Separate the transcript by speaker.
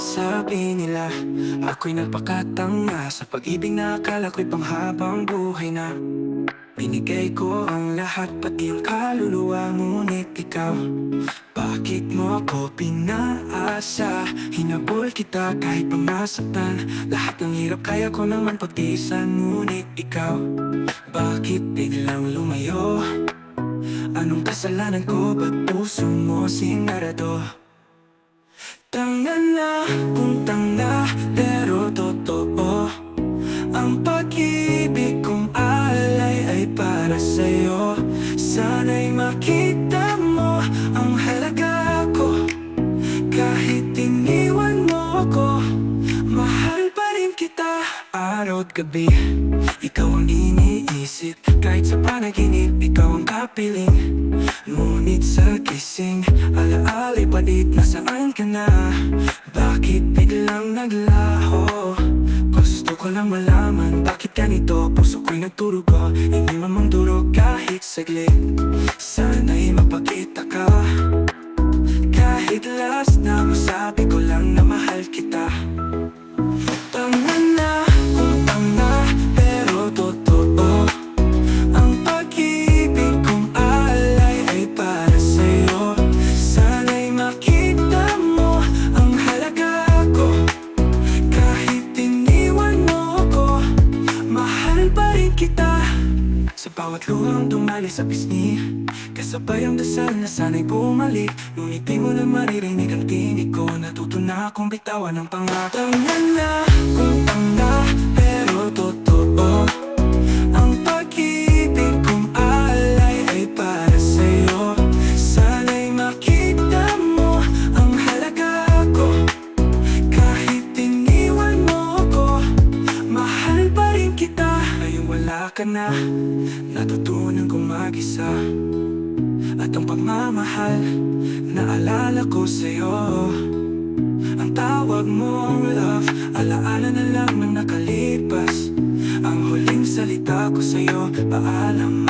Speaker 1: Sabi nila, ako'y nagpakatanga Sa pag-ibig na akala ko'y panghabang buhay na Binigay ko ang lahat pati ang kaluluwa Ngunit ikaw, bakit mo ako pinaasa? Hinabol kita kahit pamasaktan Lahat ng hirap kaya ko naman pagtiisan Ngunit ikaw, bakit biglang lumayo? Anong kasalanan ko? Ba't puso mo sinarado? Tanga na, kung tanga, pero totoo. Ang pag-ibig kong alay ay para sa'yo. Sana'y makita mo ang halaga ko. Kahit iniwan mo ako Mahal pa rin kita. Araw at gabi Ikaw ang iniisip. Kahit sa panaginip Ikaw ang kapiling. Ngunit sa gising na? Bakit biglang naglaho? Gusto ko lang malaman Bakit ganito? Puso ko'y nagturugo Hindi man mang durog kahit saglit Sana'y bawat luhang dumali sa pisngi. Kasabay ang dasal na sana'y bumalik. Ngunit di mo na maririnig ang tinig ko. Natuto na akong bitawan ng pangako Tanga na, kung pero ka na. Natutunan kong mag-isa. At ang pagmamahal Naalala ko sa'yo. Ang tawag mong love Alaala na lang ng nakalipas. Ang huling salita ko sa'yo Paalam